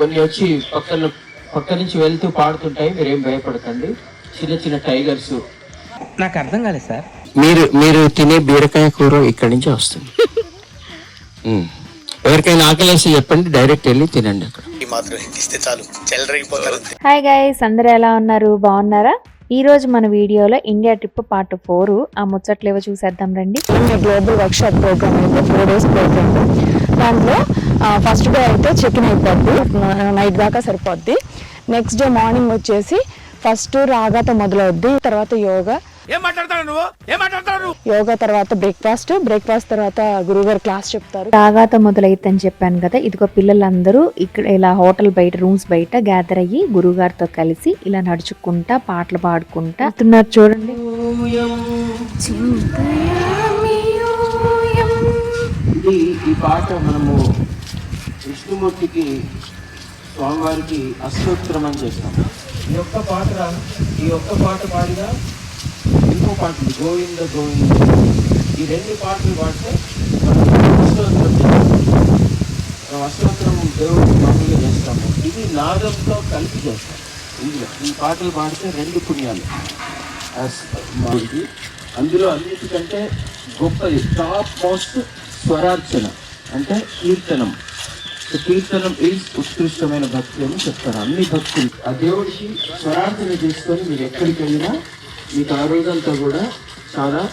కొన్ని వచ్చి పక్కన పక్క నుంచి వెళ్తూ పాడుతుంటాయి మీరేం భయపడకండి. చిన్న చిన్న టైగర్స్. నాకు అర్థం కాలేదు సార్. మీరు మీరు తినే బీరకాయ కూర ఇక్కడి నుంచి వస్తుంది. ఎవరికైనా ఆకలేసి చెప్పండి డైరెక్ట్ వెళ్ళి తినండి అక్కడ. ఈ మాత్రం ఇస్తే చాలు. చెల్లరగిపోతారు అంతే. హాయ్ గైస్ అందరూ ఎలా ఉన్నారు? బాగున్నారా? ఈ రోజు మన వీడియోలో ఇండియా ట్రిప్ పార్ట్ ఫోర్. ఆ ముచ్చట్లేవో చూసేద్దాం రండి. గ్లోబల్ వర్క్షాప్ ప్రోగ్రామ్ అయితే ఫోర్ డేస్ ప్రోగ్రామ్ దాంట్లో ఫస్ట్ డే అయితే చెక్ ఇన్ అయిపోద్ది నైట్ దాకా సరిపోద్ది. నెక్స్ట్ డే మార్నింగ్ వచ్చేసి ఫస్ట్ రాగాతో మొదలవుద్ది. తర్వాత యోగా. యోగా తర్వాత బ్రేక్ఫాస్ట్ బ్రేక్ఫాస్ట్ తర్వాత గురువుగారు క్లాస్ చెప్తారు. రాగాతో మొదలైద్దని చెప్పాను కదా ఇదిగో పిల్లలందరూ ఇక్కడ ఇలా హోటల్ బయట రూమ్స్ బయట గ్యాదర్ అయ్యి గురువుగారితో కలిసి ఇలా నడుచుకుంటా పాటలు పాడుకుంటా. చూడండి ఇది ఈ పాట మనము విష్ణుమూర్తికి స్వామివారికి అష్టోత్తరం అని చేస్తాం. ఈ ఒక్క పాట ఈ ఒక్క పాట పాడిగా ఇంకో పాట ఉంది, గోవింద గోవింద. ఈ రెండు పాటలు పాడితే మనం అష్టోత్తరం చేస్తాం. అష్టోత్తరం దేవుడికి మామూలుగా చేస్తాము. ఇది నాదంతో కలిపి చేస్తాం. ఇందులో ఈ పాటలు పాడితే రెండు పుణ్యాలు. అందులో అన్నిటికంటే గొప్పది టాప్ మోస్ట్ స్వరార్చన. అంటే కీర్తనం. సో కీర్తనం ఈజ్ ఉత్కృష్టమైన భక్తి అని చెప్తారు. అన్ని భక్తులు. ఆ దేవుడికి స్వరార్చన చేసుకొని మీరు ఎక్కడికి వెళ్ళినా మీకు ఆ రోజంతా కూడా చాలా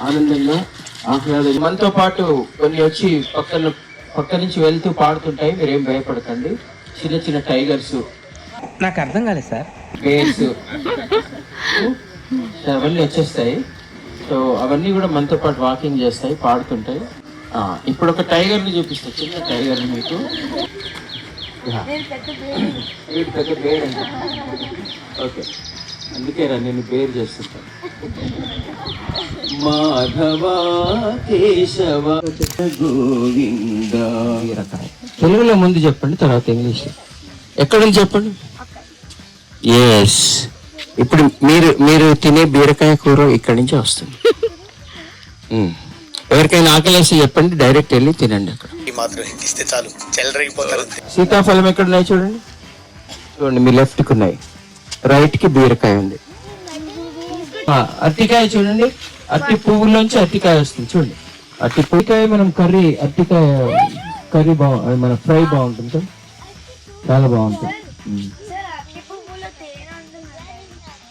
ఆనందంగా ఆహ్లాదం మనతో పాటు కొన్ని వచ్చి పక్కన పక్క నుంచి వెళ్తూ పాడుతుంటాయి. మీరేం భయపడకండి. చిన్న చిన్న టైగర్స్. నాకు అర్థం కాలేదు సార్. బేర్స్. అవన్నీ వచ్చేస్తాయి. సో అవన్నీ కూడా మనతో పాటు వాకింగ్ చేస్తాయి పాడుతుంటాయి. ఇప్పుడు ఒక టైగర్ని చూపిస్తా చిన్న టైగర్ మీకు. యా. వీడు పెద్ద బేర్ అంట ఓకే. అందుకే రా నేను బేర్ చేస్తుంటాను మాధవ కేశవ గోవింద. తెలుగులో ముందు చెప్పండి తర్వాత ఇంగ్లీష్. ఎక్కడ నుంచి చెప్పండి? ఎస్ ఇప్పుడు మీరు మీరు తినే బీరకాయ కూర ఇక్కడి నుంచి వస్తుంది. ఎవరికైనా ఆకలేసి చెప్పండి డైరెక్ట్ వెళ్ళి తినండి అక్కడ. ఈ మాత్రం ఇస్తే చాలు. చెల్లరగిపోతారు అంతే సీతాఫలం ఎక్కడ ఉన్నాయి చూడండి. చూడండి మీ లెఫ్ట్కి ఉన్నాయి. రైట్కి బీరకాయ ఉంది. ఆ, అరటికాయ చూడండి. అట్టి పువ్వులోంచి అరటికాయ వస్తుంది చూడండి. అట్టి పువ్వుకాయ మనం కర్రీ అరటికాయ కర్రీ బాగు మన ఫ్రై బాగుంటుంది? చాలా బాగుంటుంది.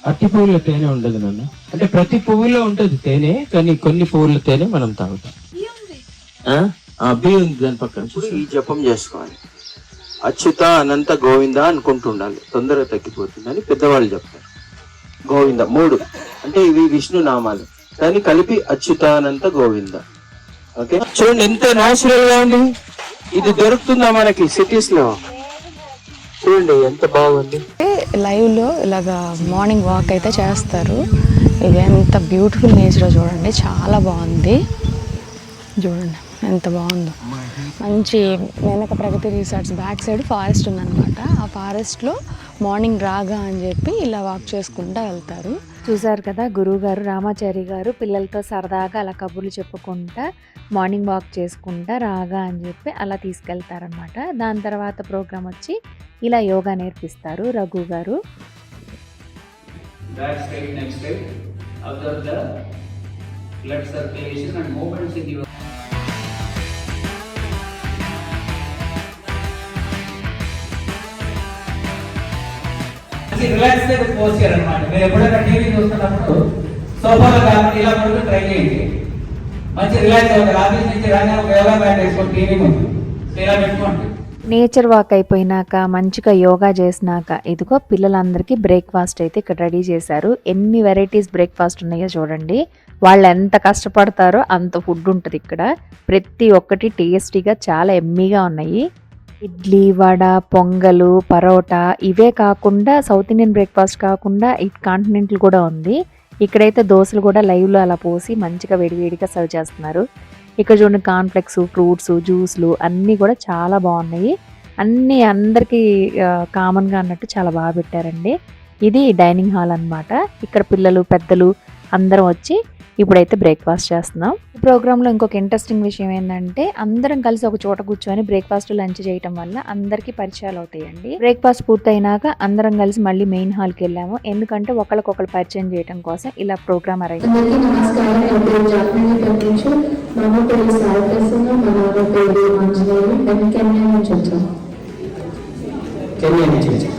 అట్టి పువ్వులో తేనె ఉండదు నాన్న. అంటే ప్రతి పువ్వులో ఉంటుంది తేనె కానీ కొన్ని పువ్వుల తేనె మనం తాగుతాం. బి ఉంది దాని పక్కన ఈ జపం చేసుకోవాలి. అచ్యుత అనంత గోవింద అనుకుంటుండాలి. తొందరగా తగ్గిపోతుందని పెద్దవాళ్ళు చెప్తారు. గోవింద మూడు. అంటే ఇవి విష్ణు నామాలు. దాన్ని కలిపి అచ్యుత అనంత గోవింద. ఓకే? చూడండి ఎంత న్యాచురల్గా ఉంది. ఇది దొరుకుతుందా మనకి సిటీస్లో చూడండి ఎంత బాగుంది. లైవ్లో ఇలాగా మార్నింగ్ వాక్ అయితే చేస్తారు. ఇది ఎంత బ్యూటిఫుల్ నేచర్ చూడండి చాలా బాగుంది. చూడండి ఎంత బాగుందో. మంచి వెనక Pragati resorts back side forest ఉందన్నమాట. ఆ ఫారెస్ట్లో మార్నింగ్ రాగా అని చెప్పి ఇలా వాక్ చేసుకుంటూ వెళ్తారు. చూసారు కదా గురువు గారు రామాచారి గారు పిల్లలతో సరదాగా అలా కబుర్లు చెప్పుకుంటా మార్నింగ్ వాక్ చేసుకుంటా రాగా అని చెప్పి అలా తీసుకెళ్తారనమాట దాని తర్వాత ప్రోగ్రామ్ వచ్చి ఇలా యోగా నేర్పిస్తారు రఘు గారు. Circulation and movements in మంచి రిలాక్స్ పోస్చర్ అనమాట మీరు ఎప్పుడైనా టీవీ చూస్తున్నప్పుడు సోఫాలో కాకుండా ఇలా పడుకుని ట్రై చేయండి. మంచి రిలాక్స్ అవుతారు ఆఫీస్ నుంచి రాగానే ఒక యోగా మ్యాట్ వేసుకోండి టీవీ ముందు. ఇలా పెట్టుకోండి. నేచర్ వాక్ అయిపోయినాక మంచిగా యోగా చేసినాక ఇదిగో పిల్లలందరికీ బ్రేక్ఫాస్ట్ అయితే ఇక్కడ రెడీ చేశారు. ఎన్ని వెరైటీస్ బ్రేక్ఫాస్ట్ ఉన్నాయో చూడండి. వాళ్ళు ఎంత కష్టపడతారో అంత ఫుడ్ ఉంటుంది ఇక్కడ. ప్రతి ఒక్కటి టేస్టీగా చాలా ఎమ్మీగా ఉన్నాయి. ఇడ్లీ వడ పొంగలు పరోటా ఇవే కాకుండా సౌత్ ఇండియన్ బ్రేక్ఫాస్ట్ కాకుండా ఇట్ కాంటినెంటల్ కూడా ఉంది. ఇక్కడైతే దోశలు కూడా లైవ్లో అలా పోసి మంచిగా వేడివేడిగా సర్వ్ చేస్తున్నారు. ఇక్కడ చూడండి కాన్ఫ్లెక్స్ ఫ్రూట్స్ జ్యూస్లు అన్నీ కూడా చాలా బాగున్నాయి. అన్నీ అందరికీ కామన్గా అన్నట్టు చాలా బాగా పెట్టారండి. ఇది డైనింగ్ హాల్ అన్నమాట. ఇక్కడ పిల్లలు పెద్దలు అందరం వచ్చి ఇప్పుడైతే బ్రేక్ఫాస్ట్ చేస్తున్నాం. ఈ ప్రోగ్రాంలో ఇంకొక ఇంట్రెస్టింగ్ విషయం ఏంటంటే అందరం కలిసి ఒక చోట కూర్చొని బ్రేక్ఫాస్ట్ లంచ్ చేయటం వల్ల అందరికీ పరిచయాలు అవుతాయండి. బ్రేక్ఫాస్ట్ పూర్తయినాక అందరం కలిసి మళ్ళీ మెయిన్ హాల్కి వెళ్ళాము. ఎందుకంటే ఒకరికొకరు పరిచయం చేయడం కోసం ఇలా ప్రోగ్రామ్ అరేంజ్ నమస్కారం. నా పేరు జాహ్నవి ప్రపంచు మా అమ్మ పేరు సారకృష్ణ మా నాన్న పేరు ఆంజనేయులు మేము కెన్యా నుంచి వచ్చాం కెన్యా నుంచి వచ్చాం.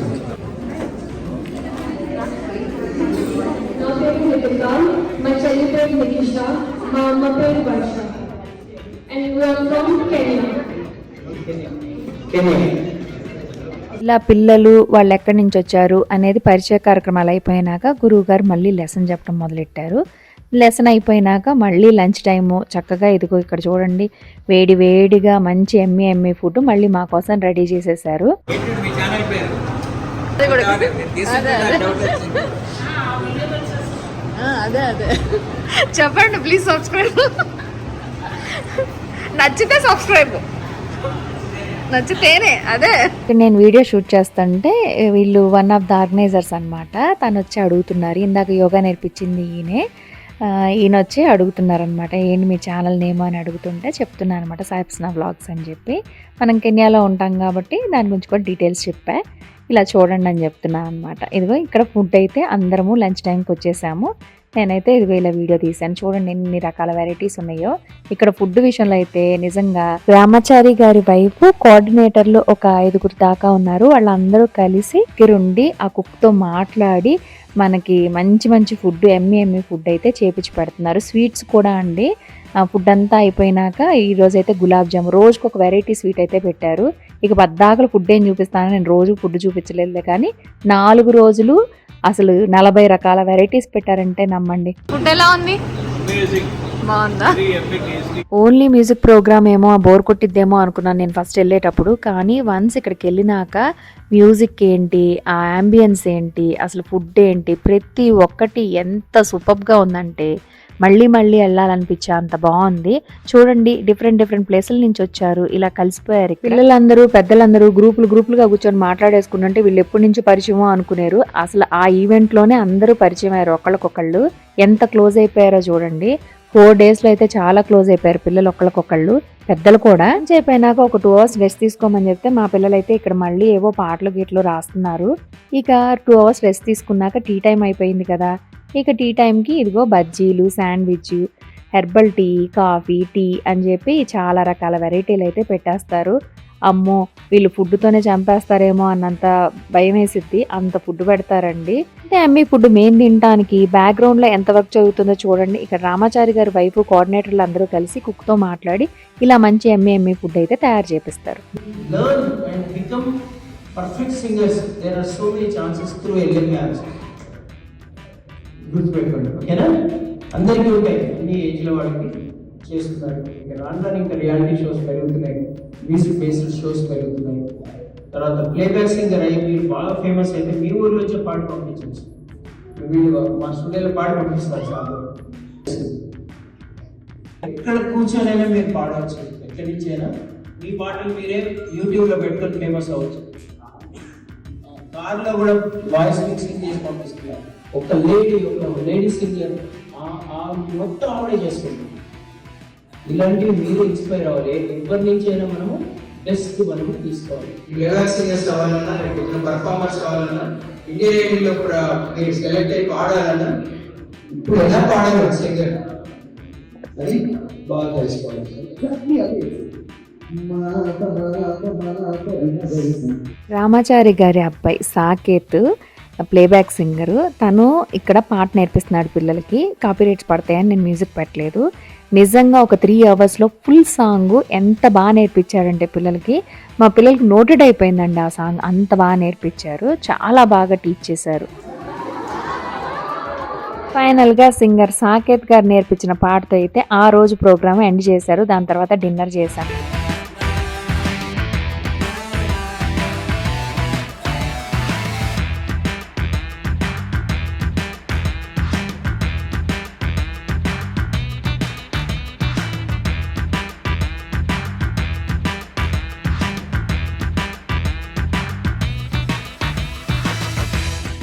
నా పేరు నితిక మా చెల్లి పేరు నికిష మా అమ్మ పేరు వర్ష అండ్ ఫ్రమ్ కెన్యా ఇలా పిల్లలు వాళ్ళు ఎక్కడి నుంచి వచ్చారు అనేది పరిచయ కార్యక్రమాలు అయిపోయినాక గురువు గారు మళ్ళీ లెసన్ చెప్పడం మొదలెట్టారు. లెసన్ అయిపోయినాక మళ్ళీ లంచ్ టైము చక్కగా ఇదిగో ఇక్కడ చూడండి. వేడి వేడిగా మంచి ఎమ్మి ఎమ్మి ఫుడ్ మళ్ళీ మా కోసం రెడీ చేసేసారు. అదే అదే. చెప్పండి ప్లీజ్ సబ్స్క్రైబ్ నచ్చితే సబ్స్క్రైబ్ నచ్చితేనే అదే. నేను వీడియో షూట్ చేస్తుంటే వీళ్ళు వన్ ఆఫ్ ద ఆర్గనైజర్స్ అనమాట తను వచ్చి అడుగుతున్నారు. ఇందాక యోగా నేర్పించింది ఈయనే. ఈయన వచ్చి అడుగుతున్నారనమాట ఏంటి మీ ఛానల్ నేమ్ అని అడుగుతుంటే చెప్తున్నాను అనమాట సాయిప్స్నా వ్లాగ్స్ అని చెప్పి. మనం కెన్యాలో ఉంటాం కాబట్టి దాని గురించి కూడా డీటెయిల్స్ చెప్పా. ఇలా చూడండి అని చెప్తున్నాను అనమాట ఇదిగో ఇక్కడ ఫుడ్ అయితే అందరము లంచ్ టైంకి వచ్చేసాము. నేనైతే ఇదిగో ఇలా వీడియో తీశాను. చూడండి ఎన్ని రకాల వెరైటీస్ ఉన్నాయో. ఇక్కడ ఫుడ్ విషయంలో అయితే నిజంగా రామాచారి గారి వైపు కోఆర్డినేటర్లు ఒక ఐదుగురు దాకా ఉన్నారు. వాళ్ళందరూ కలిసి దగ్గరుండి ఆ కుక్తో మాట్లాడి మనకి మంచి మంచి ఫుడ్ ఎమ్మి ఎమ్మి ఫుడ్ అయితే చేపించి పెడుతున్నారు. స్వీట్స్ కూడా అండి. ఆ ఫుడ్ అంతా అయిపోయినాక ఈరోజైతే అయితే గులాబ్ జామ్ రోజుకు ఒక వెరైటీ స్వీట్ అయితే పెట్టారు. ఇక పద్దాకలు ఫుడ్ ఏం చూపిస్తాను నేను రోజు ఫుడ్ చూపించలేదు కానీ నాలుగు రోజులు అసలు నలభై రకాల వెరైటీస్ పెట్టారంటే నమ్మండి. ఫుడ్ ఎలా ఉంది? ఓన్లీ మ్యూజిక్ ప్రోగ్రామ్ ఏమో బోర్ కొట్టిద్దేమో అనుకున్నాను నేను ఫస్ట్ వెళ్ళేటప్పుడు. కానీ వన్స్ ఇక్కడికి వెళ్ళినాక మ్యూజిక్ ఏంటి ఆ అంబియన్స్ ఏంటి అసలు ఫుడ్ ఏంటి ప్రతి ఒక్కటి ఎంత సూపర్గా ఉందంటే మళ్ళీ మళ్ళీ వెళ్ళాలనిపించే అంత బాగుంది. చూడండి డిఫరెంట్ డిఫరెంట్ ప్లేసుల నుంచి వచ్చారు. ఇలా కలిసిపోయారు పిల్లలందరూ పెద్దలందరూ గ్రూపులు గ్రూపులుగా కూర్చొని మాట్లాడేసుకుంటుంటే వీళ్ళు ఎప్పటి నుంచి పరిచయమో అనుకునేరు. అసలు ఆ ఈవెంట్లోనే అందరూ పరిచయం అయ్యారు ఒకళ్ళకొకళ్ళు. ఎంత క్లోజ్ అయిపోయారో చూడండి. ఫోర్ డేస్లో అయితే చాలా క్లోజ్ అయిపోయారు పిల్లలు ఒకళ్ళకొకళ్ళు. పెద్దలు కూడా. అయిపోయినాక ఒక టూ అవర్స్ రెస్ట్ తీసుకోమని చెప్తే మా పిల్లలు అయితే ఇక్కడ మళ్ళీ ఏవో పాటలు గీట్లు రాస్తున్నారు. ఇక టూ అవర్స్ రెస్ట్ తీసుకున్నాక టీ టైం అయిపోయింది కదా. ఇక టీ టైంకి ఇదిగో బజ్జీలు sandwich herbal tea coffee tea అని చెప్పి చాలా రకాల వెరైటీలు అయితే పెట్టేస్తారు. అమ్మో! వీళ్ళు ఫుడ్తోనే చంపేస్తారేమో అన్నంత భయం వేసిద్ది. అంత ఫుడ్ పెడతారండి. అంటే అమ్మి ఫుడ్ మెయిన్ తినడానికి బ్యాక్గ్రౌండ్లో ఎంత వర్క్ జరుగుతుందో చూడండి. ఇక్కడ రామాచారి గారి వైపు కోఆర్డినేటర్లు అందరూ కలిసి కుక్తో మాట్లాడి ఇలా మంచి ఎమ్మె ఎమ్మె ఫుడ్ అయితే తయారు చేపిస్తారు. Learn and become perfect గుర్తుపెట్టుకోండి. ఓకేనా? అందరికీ ఉంటాయి అన్ని ఏజ్ల వాళ్ళకి చేస్తున్నారు. ఇక రాను ఇంకా రియాలిటీ షోస్ పెరుగుతున్నాయి. మ్యూజిక్ బేస్డ్ షోస్ పెరుగుతున్నాయి. తర్వాత ప్లేబ్యాక్ సింగర్ అయ్యి మీరు బాగా ఫేమస్ అయితే మీ ఊర్లో వచ్చే పాట పంపించవచ్చు. వీళ్ళు మా స్టూడియోలో పాట పంపిస్తారు సార్. ఎక్కడ కూర్చొనైనా మీరు పాడవచ్చు. ఎక్కడి నుంచి అయినా మీ పాటలు మీరే యూట్యూబ్లో పెట్టుకొని ఫేమస్ అవ్వచ్చు. కార్లో కూడా వాయిస్ మిక్సింగ్ చేసి పంపిస్తున్నారు. ఒక లేడీ ఒక లేడీ సింగర్ మొత్తం ఆవిడే చేసుకుంటుంది ఇలాంటివి మీరు ఇన్స్పైర్ అవ్వాలి. ఎవరి నుంచి అయినా మనము బెస్ట్ మనము తీసుకోవాలి. ప్లేబ్యాక్ సింగర్స్ కావాలన్నా లేకపోతే పర్ఫార్మర్స్ కావాలన్నా ఇండియన్ ఐడీలో కూడా మీరు సెలెక్ట్ అయ్యి పాడాలన్నా ఇప్పుడు ఎలా పాడాలి సింగర్ అది బాగా తెలుసుకోవాలి. రామాచారి గారి అబ్బాయి సాకేత్ ప్లేబ్యాక్ సింగర్. తను ఇక్కడ పాట నేర్పిస్తున్నాడు పిల్లలకి. కాపీరేట్స్ పడతాయని నేను మ్యూజిక్ పెట్టలేదు. నిజంగా ఒక త్రీ అవర్స్లో ఫుల్ సాంగ్ ఎంత బాగా నేర్పించాడంటే పిల్లలకి. మా పిల్లలకి నోటెడ్ అయిపోయిందండి ఆ సాంగ్. అంత బాగా నేర్పించారు. చాలా బాగా టీచ్ చేశారు. ఫైనల్గా సింగర్ సాకేత్ గారు నేర్పించిన పాటతో అయితే ఆ రోజు ప్రోగ్రామ్ ఎండ్ చేశారు. దాని తర్వాత డిన్నర్ చేశాను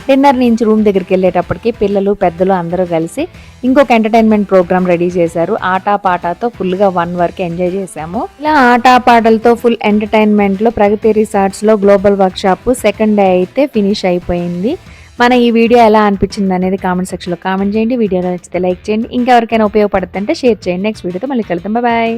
డిన్నర్ నుంచి రూమ్ దగ్గరికి వెళ్ళేటప్పటికి పిల్లలు పెద్దలు అందరూ కలిసి ఇంకొక ఎంటర్టైన్మెంట్ ప్రోగ్రామ్ రెడీ చేశారు. ఆట పాటతో ఫుల్గా వన్ వరకు ఎంజాయ్ చేశాము. ఇలా ఆట పాటలతో ఫుల్ ఎంటర్టైన్మెంట్లో ప్రగతి రిసార్ట్స్లో గ్లోబల్ వర్క్షాప్ సెకండ్ డే అయితే ఫినిష్ అయిపోయింది. మన ఈ వీడియో ఎలా అనిపించింది అనేది కామెంట్ సెక్షన్లో కామెంట్ చేయండి. వీడియో నచ్చితే లైక్ చేయండి. ఇంకెవరికైనా ఉపయోగపడుతుంటే షేర్ చేయండి. నెక్స్ట్ వీడియోతో మళ్ళీ కలుద్దాం. బాయ్.